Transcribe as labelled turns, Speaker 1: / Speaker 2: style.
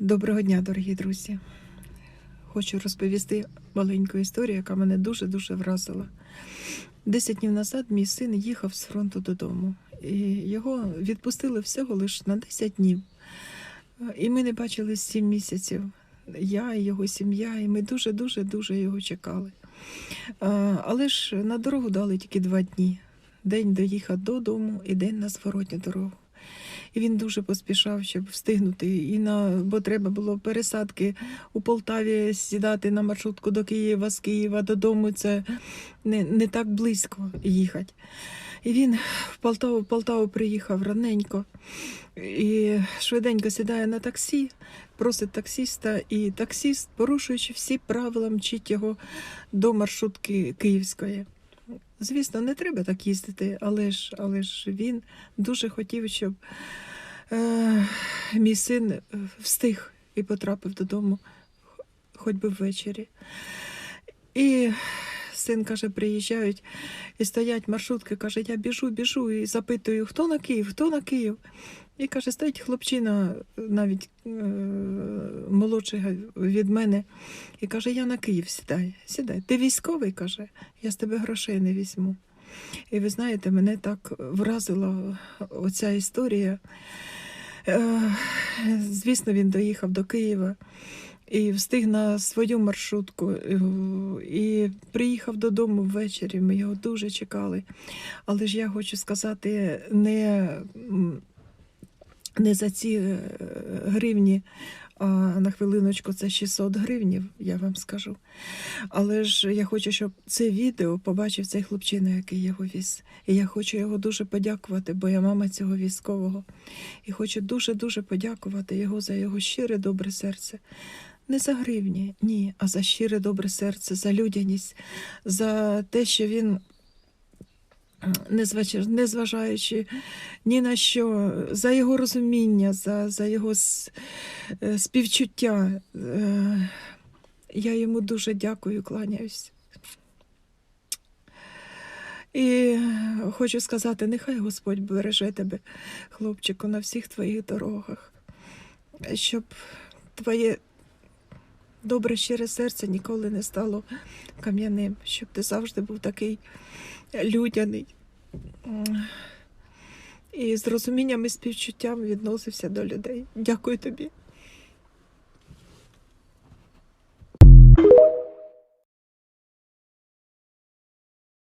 Speaker 1: Доброго дня, дорогі друзі. Хочу розповісти маленьку історію, яка мене дуже-дуже вразила. Десять днів назад мій син їхав з фронту додому, і його відпустили всього лише на 10 днів. І ми не бачили 7 місяців. Я і його сім'я, і ми дуже-дуже дуже його чекали. Але ж на дорогу дали тільки два дні. День доїхав додому і день на зворотню дорогу. І він дуже поспішав, щоб встигнути. І на, бо треба було пересадки у Полтаві сідати на маршрутку до Києва, з Києва додому. Це не, не так близько їхати. І він в Полтаву, в Полтаву приїхав раненько і швиденько сідає на таксі, просить таксіста, і таксіст, порушуючи всі правила, мчить його до маршрутки київської. Звісно, не треба так їздити, але ж, але ж він дуже хотів, щоб мій син е, встиг і потрапив додому, хоч би ввечері. І син каже, приїжджають і стоять маршрутки, каже, я біжу, біжу і запитую, хто на Київ, хто на Київ. І каже, стоїть хлопчина, навіть е, молодший від мене, і каже, я на Київ сідай, сідай. Ти військовий, каже, я з тебе грошей не візьму. І ви знаєте, мене так вразила оця історія. Е, Звісно, він доїхав до Києва і встиг на свою маршрутку. е, І приїхав додому ввечері. Ми його дуже чекали. Але ж я хочу сказати, не, не за ці е, гривні, а на хвилиночку це 600 гривнів, я вам скажу. Але ж я хочу, щоб це відео побачив цей хлопчина, який його віз. І я хочу його дуже подякувати, бо я мама цього військового. І хочу дуже-дуже подякувати його за його щире добре серце. Не за гривні, ні, а за щире добре серце, за людяність, за те, що він, незважаючи ні на що, за його розуміння, за, за його е, співчуття. Е, Я йому дуже дякую, кланяюсь. І хочу сказати, нехай Господь береже тебе, хлопчику, на всіх твоїх дорогах, щоб твоє добре щире серце ніколи не стало кам'яним, щоб ти завжди був такий людяний і з розумінням і співчуттям відносився до людей. Дякую тобі.